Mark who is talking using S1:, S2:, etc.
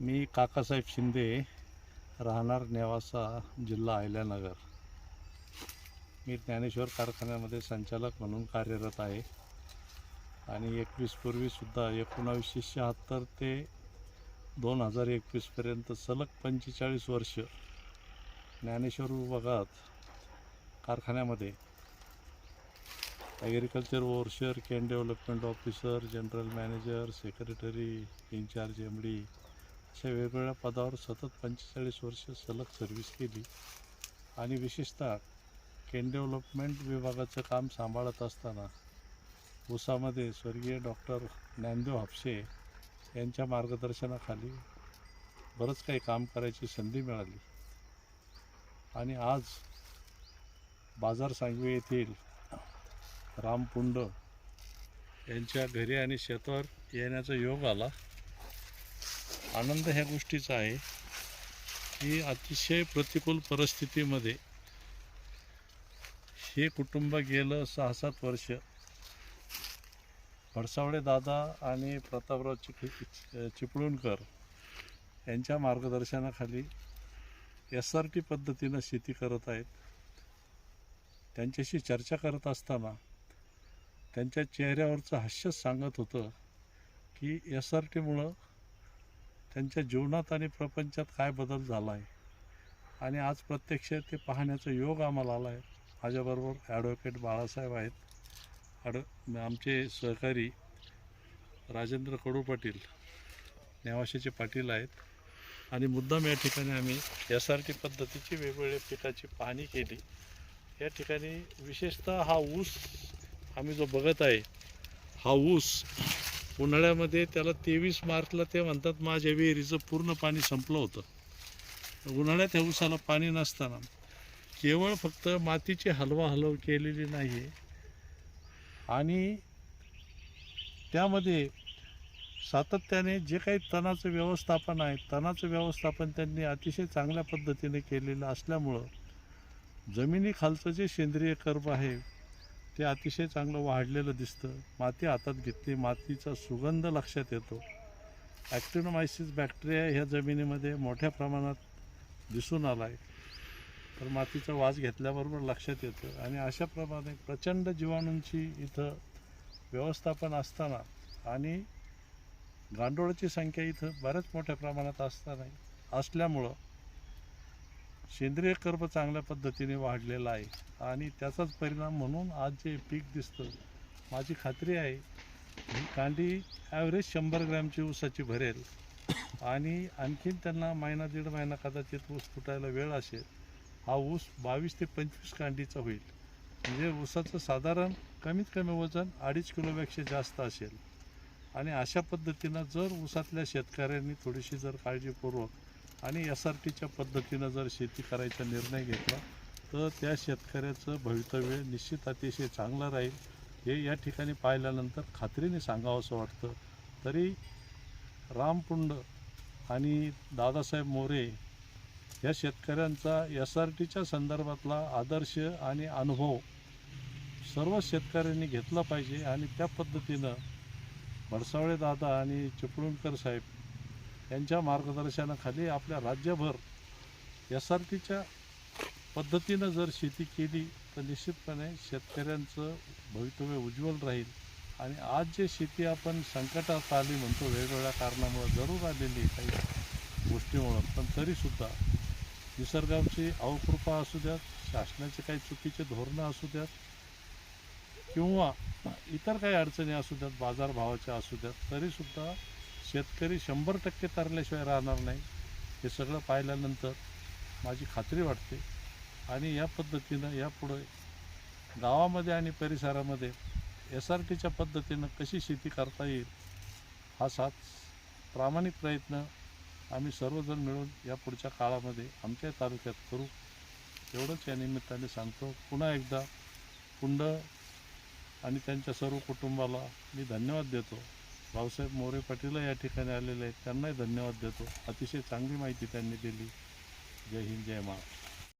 S1: मी काकासाहेब शिंदे राहणार नेवासा जिल्हा आयल्यानगर मी ज्ञानेश्वर कारखान्यामध्ये संचालक म्हणून कार्यरत आहे. आणि एकवीसपूर्वीसुद्धा एकोणावीसशे शहात्तर ते दोन हजार एकवीसपर्यंत सलग पंचेचाळीस वर्ष ज्ञानेश्वर विभागात कारखान्यामध्ये agriculture overseer cane development officer general manager secretary incharge M D अशा वेगवेगळ्या पदावर सतत पंचेचाळीस वर्ष सलग सर्व्हिस केली आणि विशेषतः केन डेव्हलपमेंट विभागाचं काम सांभाळत असताना उसामध्ये स्वर्गीय डॉक्टर ज्ञानदेव हापसे यांच्या मार्गदर्शनाखाली बरंच काही काम करायची संधी मिळाली. आणि आज बाजार सांगवी येथील रामपुंड यांच्या घरी आणि शेतावर येण्याचा योग आला. आनंद ह्या गोष्टीचा आहे की अतिशय प्रतिकूल परिस्थितीमध्ये हे कुटुंब गेलं सहा सात वर्ष. भडसावळे दादा आणि प्रतापराव चिख चिपळूणकर यांच्या मार्गदर्शनाखाली एस आर टी पद्धतीनं शेती करत आहेत. त्यांच्याशी चर्चा करत असताना त्यांच्या चेहऱ्यावरचं हास्यच सांगत होतं की एस आर टीमुळं त्यांच्या जीवनात आणि प्रपंचात काय बदल झाला आहे आणि आज प्रत्यक्ष ते पाहण्याचा योग आम्हाला आला आहे माझ्याबरोबर ॲडव्होकेट बाळासाहेब आहेत. ॲड आमचे सहकारी राजेंद्र कडू पाटील नेवाशेचे पाटील आहेत. आणि मुद्दाम या ठिकाणी आम्ही एस आर टी पद्धतीची वेगवेगळ्या पिकाची पाहणी केली. या ठिकाणी विशेषतः हा ऊस आम्ही जो बघत आहे हा ऊस उन्हाळ्यामध्ये त्याला तेवीस मार्चला ते म्हणतात माझ्या विहिरीचं पूर्ण पाणी संपलं होतं. उन्हाळ्यात ह्या ऊसाला पाणी नसताना केवळ फक्त मातीची हलवा हलव केलेली नाही आहे आणि त्यामध्ये सातत्याने जे काही तणाचं व्यवस्थापन आहे तणाचं व्यवस्थापन त्यांनी अतिशय चांगल्या पद्धतीने केलेलं असल्यामुळं जमिनीखालचं जे सेंद्रिय कर्ब आहे ते अतिशय चांगलं वाढलेलं दिसतं. माती हातात घेतली मातीचा सुगंध लक्षात येतो. ॲक्टिनोमायसिस बॅक्टेरिया ह्या जमिनीमध्ये मोठ्या प्रमाणात दिसून आला आहे तर मातीचा वास घेतल्याबरोबर लक्षात येतं. आणि अशा प्रमाणे प्रचंड जीवाणूंची इथं व्यवस्थापन असताना आणि गांडोळाची संख्या इथं बऱ्याच मोठ्या प्रमाणात असताना असल्यामुळं सेंद्रिय कर्ब चांगल्या पद्धतीने वाढलेला आहे आणि त्याचाच परिणाम म्हणून आज जे पीक दिसतं माझी खात्री आहे ही कांडी ॲव्हरेज शंभर ग्रॅमची ऊसाची भरेल. आणि आणखीन त्यांना महिना दीड महिना कदाचित ऊस फुटायला वेळ असेल हा ऊस बावीस ते पंचवीस कांडीचा होईल. म्हणजे ऊसाचं साधारण कमीत कमी वजन अडीच किलोपेक्षा जास्त असेल. आणि अशा पद्धतीनं जर ऊसातल्या शेतकऱ्यांनी थोडीशी जर काळजीपूर्वक आणि एस आर टीच्या पद्धतीनं जर शेती करायचा निर्णय घेतला तर त्या शेतकऱ्याचं भवितव्य निश्चित अतिशय चांगलं राहील. हे या ठिकाणी पाहिल्यानंतर खात्रीने सांगावं असं वाटतं. तरी रामपुंड आणि दादासाहेब मोरे या शेतकऱ्यांचा एस आर टीच्या संदर्भातला आदर्श आणि अनुभव सर्व शेतकऱ्यांनी घेतला पाहिजे. आणि त्या पद्धतीनं भडसावळे दादा आणि चिपळूणकर साहेब यांच्या मार्गदर्शनाखाली आपल्या राज्यभर एस आर टीच्या पद्धतीनं जर शेती केली तर निश्चितपणे शेतकऱ्यांचं भवितव्य उज्ज्वल राहील. आणि आज जे शेती आपण संकटात आली म्हणतो वेगवेगळ्या कारणामुळं जरूर आलेली काही गोष्टीमुळं पण तरीसुद्धा निसर्गाची अवकृपा असू द्यात शासनाचे काही चुकीचे धोरणं असू द्यात किंवा इतर काही अडचणी असू द्यात बाजारभावाच्या असू द्यात तरीसुद्धा शेतकरी शंभर टक्के तरल्याशिवाय राहणार नाही. हे सगळं पाहिल्यानंतर माझी खात्री वाटते. आणि या पद्धतीनं यापुढे गावामध्ये आणि परिसरामध्ये एस आर टीच्या पद्धतीनं कशी शेती करता येईल हा सात प्रामाणिक प्रयत्न आम्ही सर्वजण मिळून या पुढच्या काळामध्ये आमच्या तालुक्यात करू. एवढंच या निमित्ताने सांगतो. पुन्हा एकदा कुंड आणि त्यांच्या सर्व कुटुंबाला मी धन्यवाद देतो. भाऊसाहेब मोरे पाटील या ठिकाणी आलेले आहेत. त्यांनाही धन्यवाद देतो. अतिशय चांगली माहिती त्यांनी दिली. जय हिंद जय महाराष्ट्र.